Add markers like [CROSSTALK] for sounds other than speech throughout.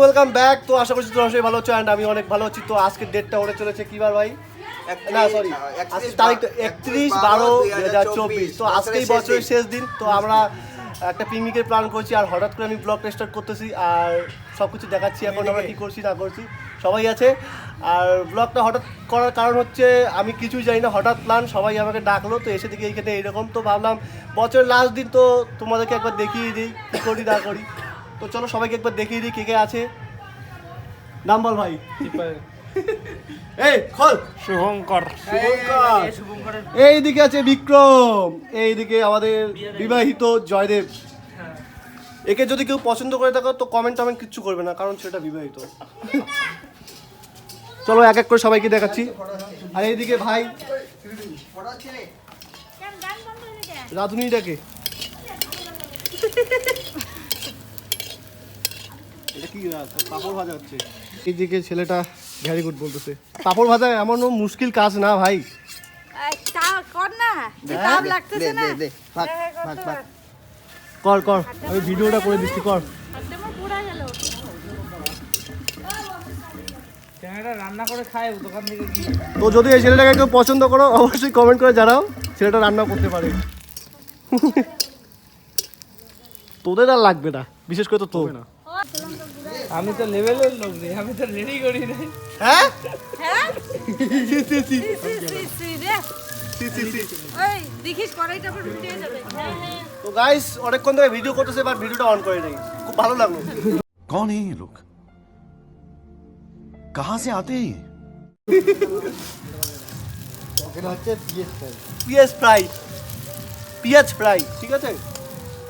Welcome back তো আশা করছি তোমরা সবাই ভালো আছো অ্যান্ড আমি অনেক ভালো আছি। তো আজকের ডেটটা হতে চলেছে কি বার ভাই? না সরি আজকে তারিখ একত্রিশ বারো দুই হাজার চব্বিশ। তো আজকেই বছরের শেষ দিন। তো আমরা একটা পিকনিকের প্ল্যান করছি আর হঠাৎ করে আমি ব্লগটা স্টার্ট করতেছি আর সব কিছু দেখাচ্ছি। এখন আমরা কী করছি, না করছি, সবাই আছে। আর ব্লগটা হঠাৎ করার কারণ হচ্ছে আমি কিছুই জানি না। হঠাৎ প্ল্যান সবাই আমাকে ডাকলো, তো এসে দেখি এইখানে এইরকম তো ভাবলাম বছরের লাস্ট দিন, তো তোমাদেরকে একবার দেখিয়ে দিই, কী করি, না করি। তো চলো সবাইকে একবার দেখিয়ে দিই কে কে আছে। নাম বল ভাই। [LAUGHS] এই খোল। শুভঙ্কর। শুভঙ্কর। এইদিকে আছে বিক্রম। এইদিকে আমাদের বিবাহিত জয়দেব। একে যদি কেউ পছন্দ করে থাকো তো কমেন্ট টমেন্ট কিচ্ছু করবে না কারণ সেটা বিবাহিত। চলো এক এক করে সবাইকে দেখাচ্ছি। আর এইদিকে ভাই। রাধুনিটাকে। [LAUGHS] এটা কি রাত- ভাজা হচ্ছে? এইদিকে ছেলেটা ভ্যারি গুড বলতেছে। পাঁপড় ভাজা এমন মুশকিল কাজ না ভাই। কর না যে তাপ লাগতেছে না। কর আমি ভিডিওটা করে দিচ্ছি কর। হাতটা আমার পুড়া গেল চ্যাংড়া রান্না করে খায় দোকান থেকে তো যদি এই ছেলেটাকে কেউ পছন্দ করো অবশ্যই কমেন্ট করে জানাও ছেলেটা রান্না করতে পারে। তোদের আর লাগবে না বিশেষ করে তো তো না আমি তো লেভেলের লোক রে আমি তো রেডি করি নাই হ্যাঁ হ্যাঁ C, C, C, C C C রে সি, সি, সি। ওই দেখিস কড়াইটা পুরো উল্টে যাবে হ্যাঁ হ্যাঁ তো গাইস অনেকক্ষণ ধরে ভিডিও করতেছে বাট ভিডিওটা অন করে নেই খুব ভালো লাগলো कौन है ये लोग कहां से आते हैं ये? পিএস ফ্রাই পিঁয়াজ ফ্রাই ঠিক আছে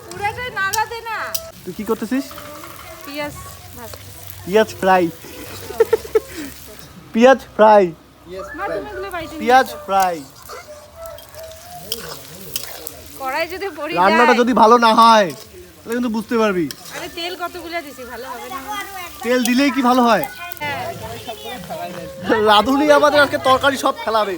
পুরাটাই নাড়া দে না তুই কি করতেছিস পিয়াজ ভাজ পিঁয়াজ ফ্রাই পিঁয়াজ ফ্রাই পিঁয়াজ ফ্রাই কড়াই যদি পড়ি রান্নাটা যদি ভালো না হয় তাহলে কিন্তু বুঝতে পারবি। আরে তেল কতগুলো দিছি ভালো হবে না। তেল দিলেই কি ভালো হয়? হ্যাঁ। রাঁধুনি আমাদের আজকে তরকারি সব ফেলাবে।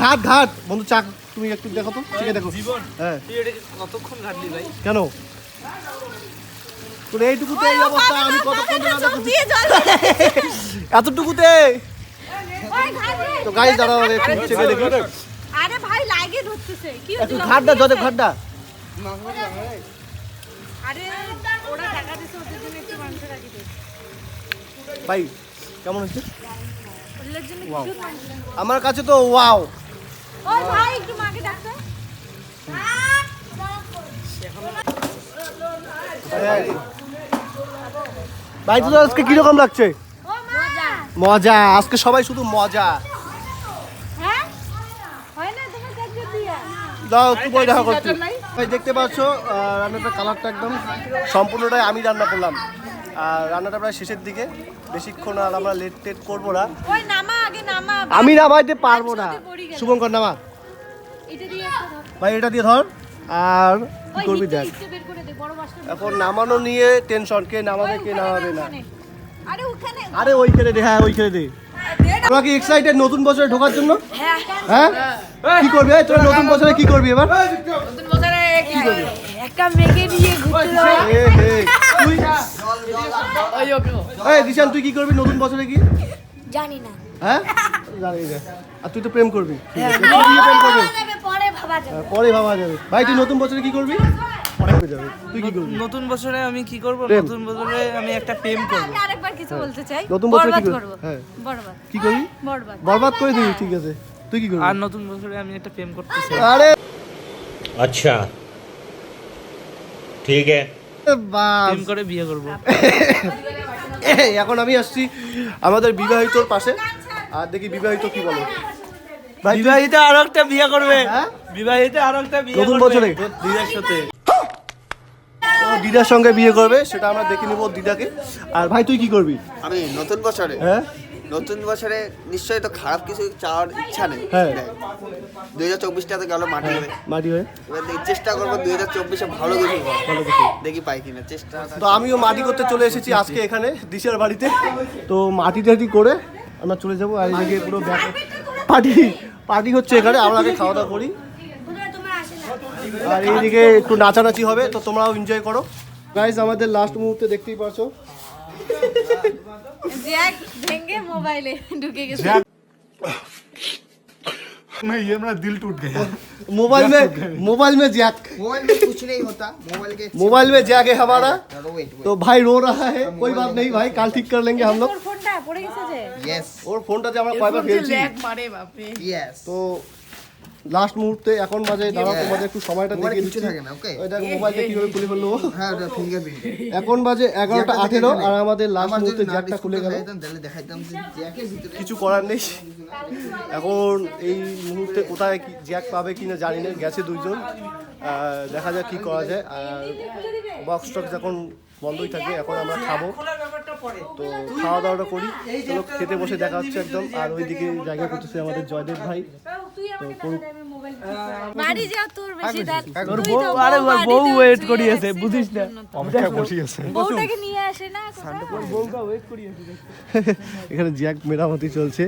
ঘাট ঘাট। বন্ধু চাক তুমি একটু দেখো তো ঠিক দেখো। জীবন হ্যাঁ। কতক্ষণ ঘাটলি ভাই? কেন? তোর এইটুকুতে এই অবস্থা আমি কতক্ষণ ধরে রান্না চোখ করছি? দিয়ে জল এতটুকুতে? রে। তো গাইস দাঁড়াও একটু চেপে দেখি। আরে ভাই লাগে ধরতেছে। কি একটু ঘাটটা জলে ঘাটটা। আরে ওরা টাকা দিছে ওদের জন্য একটু মাংস রাখি দে। ভাই কেমন হচ্ছে মাংস আমার কাছে তো ওয়াও ওই ভাই একটু মাকে ডাকতে। ভাই তোদের আজকে কীরকম লাগছে? মজা। মজা। আজকে সবাই শুধু মজা। হ্যাঁ? হয় দাও একটু বই দেখা করছি। ভাই দেখতে পাচ্ছ আহ, রান্নাটার কালারটা একদম সম্পূর্ণটাই আমি রান্না করলাম। আর রান্নাটা প্রায় শেষের দিকে। বেশিক্ষণ আর আমরা লেট টেট করব না। ওই নামা আগে নামা আমি নামাইতে পারব না। শুভঙ্কর নামা। এটা দিয়ে ভাই এটা দিয়ে ধর। আর কি করবি দেখ। এখন নামানো নিয়ে টেনশন কে নামাবে কে নামাবে না। আরে ওখানে। আরে ওই খেলে দে হ্যাঁ ওই খেলে দে। তোরা কি এক্সাইটেড নতুন বছরে ঢোকার জন্য? হ্যাঁ। কি করবি? তোরা নতুন বছরে কি করবি এবার? একটা মেঘে নিয়ে ঘুরতে যাবে এ হে তুই এই দিশান তুই কি করবি নতুন বছরে কি? জানি না। হ্যাঁ? জানি না। আর তুই তো প্রেম করবি। হ্যাঁ। হ্যাঁ, পরে ভাবা যাবে। ভাই তুই নতুন বছরে কি করবি? নতুন বছরে আমি কি করব? নতুন বছরে আমি একটা প্রেম করব। আরেকবার কিছু হ্যাঁ। বলতে চাই। নতুন বছরে কি করব। হ্যাঁ। বরবাদ। কি করবি? বরবাদ। বরবাদ করে দিবি ঠিক আছে। তুই কি করবি? আর নতুন বছরে আমি একটা প্রেম করতে চাই। আরে! আচ্ছা। ঠিক আছে। প্রেম করে বিয়ে করব। এখন আমি আসছি আমাদের বিবাহিতর পাশে। আর দেখি বিবাহিত কি বলো। বিবাহিত আর একটা বিয়ে করবে। হ্যাঁ? বিবাহিত আর একটা বিয়ে নতুন করবে। বছরে? দিদার সাথে। ও দিদার সঙ্গে বিয়ে করবে সেটা আমরা দেখে নেব দিদাকে। আর ভাই তুই কি করবি? আমি নতুন বছরে। হ্যাঁ? নতুন বছরে নিশ্চয়ই তো খারাপ কিছু চাওয়ার ইচ্ছা নেই হ্যাঁ। দুই হাজার চব্বিশটা তো গেল মাটি হয়ে মাটি হয়ে। এবার দেখি চেষ্টা করব দুই হাজার চব্বিশে ভালো কিছু করার। ভালো কিছু। দেখি পাই কিনা চেষ্টা তো আমিও মাটি করতে চলে এসেছি আজকে এখানে দিশার বাড়িতে। তো মাটি টাটি করে আমরা চলে যাব আর এদিকে পুরো পার্টি পার্টি হচ্ছে এখানে আমরা আগে খাওয়া দাওয়া করি। আর এইদিকে একটু নাচানাচি হবে তো তোমরাও এনজয় করো। গাইজ আমাদের লাস্ট মুহূর্তে দেখতেই পারছ। জ্যাক ভেঙে মোবাইলে ঢুকে গেছে नहीं ये मेरा दिल टूट गया मोबाइल में मोबाइल में जैक मोबाइल में कुछ नहीं होता मोबाइल के मोबाइल में जैक है हमारा चलो वेट तो भाई रो रहा है कोई बात नहीं भाई কাল ঠিক कर लेंगे हम लोग তোর ফোনটা পড়ে গেছে যে ইয়েস ওর ফোনটাতে আমরা কয়বার ফেলছি ইয়েস তো লাস্ট মুহূর্তে এখন বাজে দাঁড়াও Yeah. তোমাদের একটু সময়টা দেখিয়ে দিচ্ছি। দেখো মোবাইলটা কীভাবে খুলে ফেলল। হ্যাঁ ফিঙ্গারপ্রিন্ট এখন বাজে এগারোটা আঠেরো আর আমাদের লাস্ট মুহূর্তে জ্যাকটা খুলে গেল। তাহলে দেখাইতাম যে জ্যাকের ভিতরে কিছু করার নেই। এখন এই মুহূর্তে কোথায় জ্যাক পাবে কিনা জানি না গেছে দুইজন। দেখা যাক কি করা যায়। আর বক্স টক্স এখন বন্ধই থাকে এখন আমরা খাব। তো খাওয়া দাওয়াটা করি। চলো খেতে বসে দেখা হচ্ছে একদম। আর ওইদিকে জায়গা করতেছে আমাদের জয়দেব ভাই। তুই আমাকে টাকা আমি মোবাইল বাড়ি যাও তোর বেশি দাঁত তোর তুই বউ তো আরে বউ বউ ওয়েট করিয়েছে বুঝিস না। তার জন্য তো। অপেক্ষা বসে বউটাকে নিয়ে আসে না বউটা ওয়েট করিয়েছে এখানে জ্যাক মেরামতি চলছে।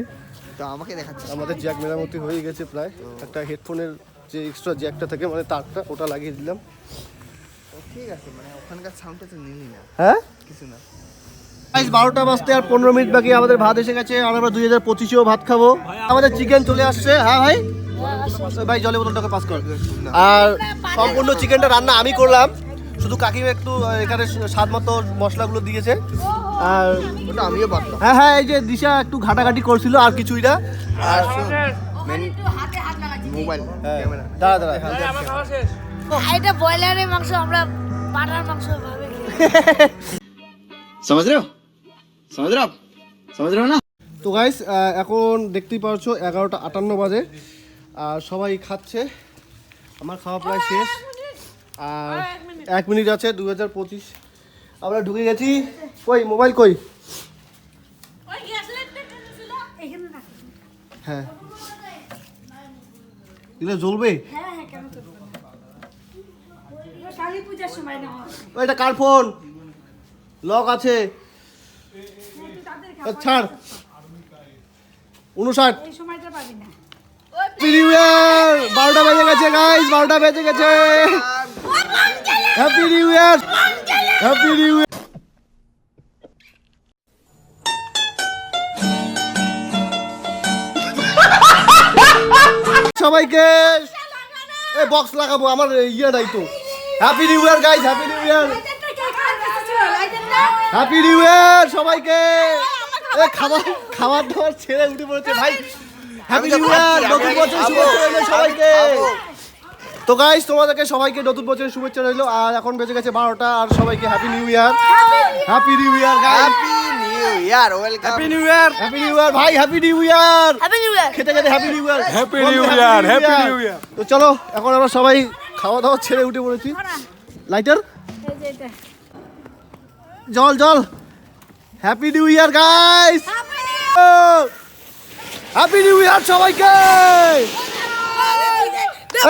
তো আমাকে দেখাচ্ছে আমাদের জ্যাক মেরামতি হয়ে গেছে প্রায়। একটা হেডফোনের যে এক্সট্রা জ্যাকটা থাকে মানে তারটা ওটা লাগিয়ে দিলাম। ঠিক আছে মানে ওখানকার সাউন্ডটা তো নিলি না। হ্যাঁ? কিছু না। প্রাইস বারোটা বাজতে আর পনেরো মিনিট বাকি আমাদের ভাত এসে গেছে। আর আমরা দুই হাজার পঁচিশেও ভাত খাব। আমাদের চিকেন চলে আসছে। হ্যাঁ ভাই? ভাই জলে বোতলটাকে পাস কর। আর সম্পূর্ণ চিকেনটা রান্না আমি করলাম। শুধু কাকিমা একটু এখানে স্বাদ মতো মশলাগুলো দিয়েছে। আর আমিও পারতাম হ্যাঁ হ্যাঁ এই যে দিশা একটু ঘাটাঘাটি করছিল আর কিছুই না। আর মোবাইল হ্যাঁ, দাঁড়া সমাজ রে [LAUGHS] সমুদ্র না? তো গাইস এখন দেখতেই পাচ্ছ এগারোটা আটান্ন বাজে। আর সবাই খাচ্ছে। আমার খাওয়া প্রায় শেষ। আর এক মিনিট। আছে দু হাজার পঁচিশ। আমরা ঢুকে গেছি। কই মোবাইল কই? হ্যাঁ। জ্বলবে? এটা কার ফোন লক আছে। ছাড়। উনষাট। বারোটা বেজে গেছে গাইস বারোটা বেজে গেছে। Happy new year happy new year সবাইকে এ বক্স লাগাবো আমার ইয়ে নাই তো। Happy new year guys happy new year happy new year সবাইকে। খাবার খাবার দাবার ছেড়ে উঠে পড়েছে ভাই। হ্যাপি নিউ ইয়ার নতুন বছর শুভেচ্ছা রইল সবাইকে। তো গাইস তোমাদেরকে সবাইকে নতুন বছরের শুভেচ্ছা রইল আর এখন বেজে গেছে বারোটা আর সবাইকে happy new year happy new year happy new year welcome happy new year happy new year ভাই happy new year happy new year খেতে খেতে happy new year Happy New Year, Happy New Year. তো চলো এখন আমরা সবাই খাওয়া দাওয়া ছেড়ে উঠে পড়েছি। লাইটার এই যে এটা। জল জল। Happy new year guys happy new year সবাইকে!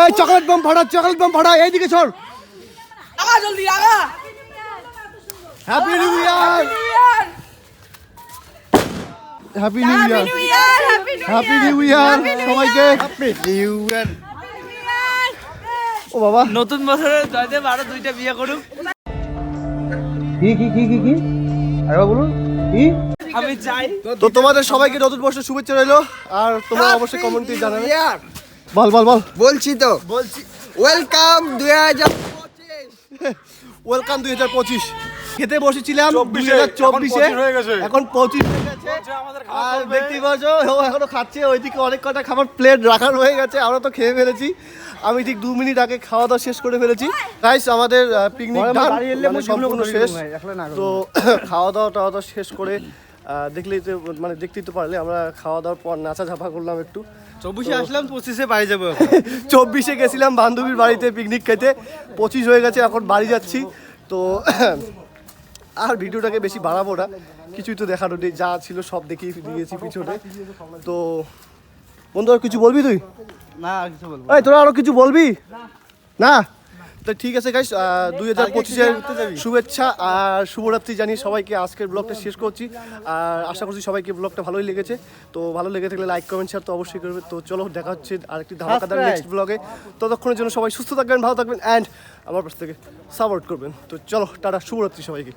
এই চকলেট বম ফাটা চকলেট বম ফাটা এইদিকে ছড় আগা জলদি আগা happy new year happy new year happy new year সবাইকে! হ্যাপি নিউ ইয়ার ও বাবা! নতুন বছরে জয়দেব আরও দুইটা বিয়ে করুক। কি কি কি কি কি? আরে বলুন কি? আমি চাই। তো তোমাদের সবাইকে নতুন বর্ষের শুভেচ্ছা রইল। আর তোমরা অবশ্যই কমেন্টে জানাবে। বল বল বল। বলছি তো। বলছি। ওয়েলকাম দুই হাজার ওয়েলকাম [LAUGHS] দুই হাজার পঁচিশ। খেতে বসেছিলাম দুই হাজার এখন চব্বিশে হয়ে গেছে। এখন পঁচিশ। আর দেখতেই পাচ্ছ ও এখনও খাচ্ছে ওইদিকে অনেক কটা খাবার প্লেট রাখা রয়ে গেছে আমরা তো খেয়ে ফেলেছি। আমি ঠিক দু মিনিট আগে খাওয়া দাওয়া শেষ করে ফেলেছি। গাইস আমাদের পিকনিক মানে সম্পূর্ণ শেষ। তো [COUGHS] খাওয়া দাওয়া টাওয়া দাওয়া শেষ করে দেখলেই তো মানে দেখতেই তো পারলে আমরা খাওয়া দাওয়ার পর নাচা ঝাপা করলাম একটু। চব্বিশে আসলাম পঁচিশে বাড়ি যাব [LAUGHS] চব্বিশে গেছিলাম বান্ধবীর বাড়িতে পিকনিক খেতে পঁচিশ হয়ে গেছে এখন বাড়ি যাচ্ছি। তো [COUGHS] আর ভিডিওটাকে বেশি বাড়াবো না। কিছুই তো দেখানো নেই যা ছিল সব দেখিয়ে দিয়েছি পিছনে। তো বন্ধু আর কিছু বলবি তুই? না কিছু বলব এই তোরা আরও কিছু বলবি? না। তো ঠিক আছে গাইস দুই হাজার পঁচিশের শুভেচ্ছা আর শুভরাত্রি জানিয়ে সবাইকে আজকের ব্লগটা শেষ করছি। আর আশা করছি সবাইকে ব্লগটা ভালোই লেগেছে। তো ভালো লেগে থাকলে লাইক কমেন্ট শেয়ার তো অবশ্যই করবে। তো চলো দেখা হচ্ছে আরেকটি ধামাকাদার নেক্সট ব্লগে ততক্ষণের জন্য সবাই সুস্থ থাকবেন ভালো থাকবেন অ্যান্ড আমার পাশ থেকে সাপোর্ট করবেন। তো চলো টাটা শুভরাত্রি সবাইকে।